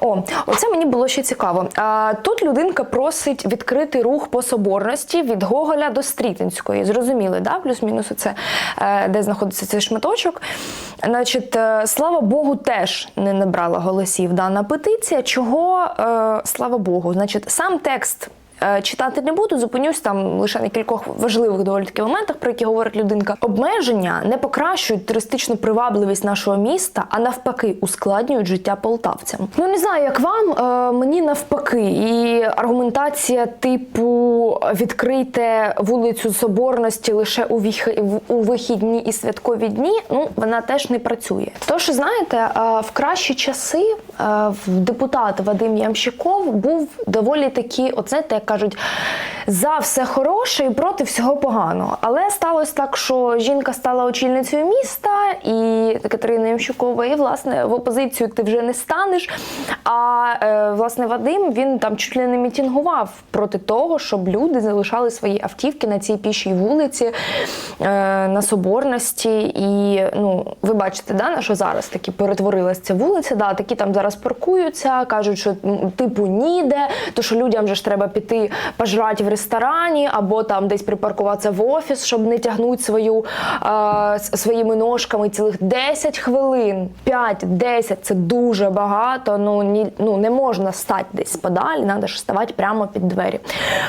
О, оце мені було ще цікаво. А, тут людинка просить відкрити рух по соборності від Гоголя до Стрітинської. Зрозуміли, да? Плюс-мінус оце, е, де знаходиться цей шматочок. Значить, е, слава Богу, теж не набрала голосів дана петиція. Чого е, слава Богу? Значить, сам текст. Е, Читати не буду, зупинюсь там лише на кількох важливих доволі таки моментах, про які говорить людинка. Обмеження не покращують туристичну привабливість нашого міста, а навпаки, ускладнюють життя полтавцям. Ну не знаю, як вам е, мені навпаки, і аргументація типу відкрийте вулицю Соборності лише у віх- у вихідні і святкові дні. Ну вона теж не працює. Тож знаєте, е, в кращі часи депутат Вадим Ямщиков був доволі такий, от знаєте, як кажуть, за все хороше і проти всього поганого. Але сталося так, що жінка стала очільницею міста, і Катерина Ямщикова, і власне в опозицію ти вже не станеш. А е, власне Вадим він там чуть ли не мітінгував проти того, щоб люди залишали свої автівки на цій пішій вулиці е, на Соборності. І ну, ви бачите, да, на що зараз таки перетворилася ця вулиця. Да, такі там зараз паркуються, кажуть, що типу ніде, то що людям же ж треба піти пожрати в ресторані або там десь припаркуватися в офіс, щоб не тягнути свою е, своїми ножками цілих 10 хвилин. 5-10 це дуже багато. Ну ні, ну не можна стати десь подалі, треба ж ставати прямо під двері.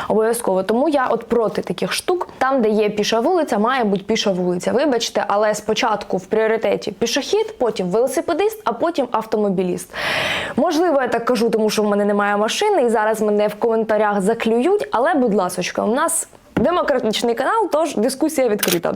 Обов'язково. Тому я от проти таких штук. Там, де є піша вулиця, має бути піша вулиця. Вибачте, але спочатку в пріоритеті пішохід, потім велосипедист, а потім автомобіліст. Можливо, я так кажу, тому що в мене немає машини, і зараз мене в коментарях заклюють. Але, будь ласочка, у нас демократичний канал, тож дискусія відкрита.